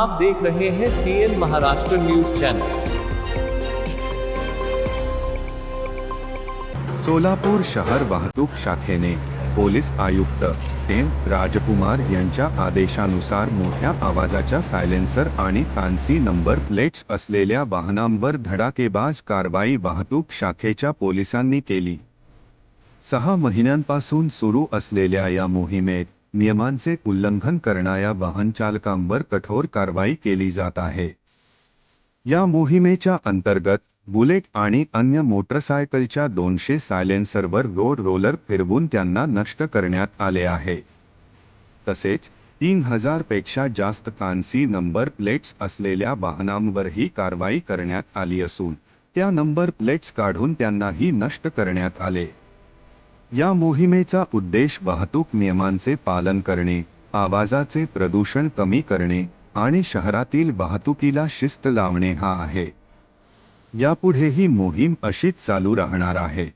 आप देख रहे हैं TN Maharashtra news channel Solapur शहर वाहतूक शाखेने पोलीस आयुक्त एम राजकुमार यांच्या आदेशानुसार मोठ्या आवाजाच्या सायलेन्सर आणि फॅन्सी नंबर प्लेट्स असलेल्या वाहनांवर धडाकेबाज कारवाई वाहतूक शाखेच्या पोलिसांनी केली. सहा महिन्यांपासून सुरू असलेल्या या मोहिमेत नियमांचे उल्लंघन करणाऱ्या वाहनचालकांवर कठोर कारवाई केली जात आहे. या मोहिमेच्या अंतर्गत बुलेट आणि अन्य मोटरसायकलच्या दोनशे सायलेन्सरवर रोड रोलर फिरवून त्यांना नष्ट करण्यात आले आहे. तसेच तीन हजारपेक्षा जास्त कांसी नंबर प्लेट्स असलेल्या वाहनांवरही कारवाई करण्यात आली असून त्या नंबर प्लेट्स काढून त्यांनाही नष्ट करण्यात आले. या मोहिमेचा उद्देश वाहतूक नियमांचे पालन करणे आवाजाचे प्रदूषण कमी करणे आणि शहरातील वाहतुकीला शिस्त लावणे हा आहे. यापुढेही मोहीम अशीच चालू राहणार आहे.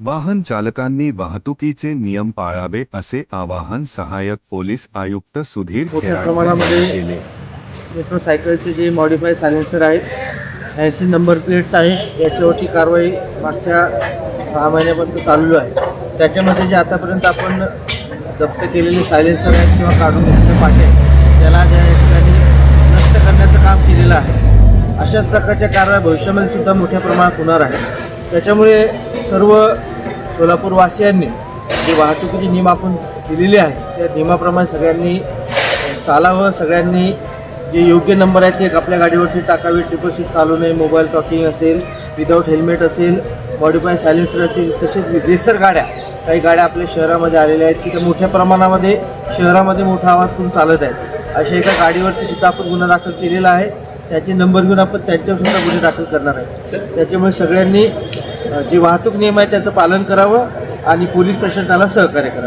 वाहन चालकांनी वाहतुकीचे नियम पाळावे असे आवाहन सहाय्यक पोलीस आयुक्त सुधीर केले. मोटरसायकलचे जे मॉडिफाय सायलेन्सर आहेत ऐंशी नंबर प्लेट्स आहे याच्यावरची कारवाई मागच्या सहा महिन्यापर्यंत चालू आहे. त्याच्यामध्ये जे आतापर्यंत आपण जप्त केलेले सायलेन्सर आहेत किंवा काढून घेतलेले पाटे आहेत, त्याला ज्या ठिकाणी नष्ट करण्याचं काम केलेलं आहे अशाच प्रकारच्या कारवाई भविष्यामध्ये सुद्धा मोठ्या प्रमाणात होणार आहे त्याच्यामुळे सर्व सोलापूरवासियांनी जे वाहतुकीचे नियम आपण दिलेले आहेत त्या नियमाप्रमाणे सगळ्यांनी चालावं सगळ्यांनी जे योग्य नंबर आहेत ते आपल्या गाडीवरती टाकावे ट्रिपल सीट चालू नये मोबाईल टॉकिंग असेल विदाऊट हेल्मेट असेल मॉडिफाय सायलेन्सर असतील. तसेच रेसर गाड्या काही गाड्या आपल्या शहरामध्ये आलेल्या आहेत की त्या मोठ्या प्रमाणामध्ये शहरामध्ये मोठा आवाज करून चालत आहेत. अशा एका गाडीवरती सुद्धा आपण गुन्हा दाखल केलेला आहे. त्याचे नंबर घेऊन आपण त्यांच्यावर सुद्धा गुन्हे दाखल करणार आहे. त्याच्यामुळे सगळ्यांनी जे वाहतूक नियम आहे त्याचं पालन करावं आणि पोलीस प्रशासनाला सहकार्य करावं.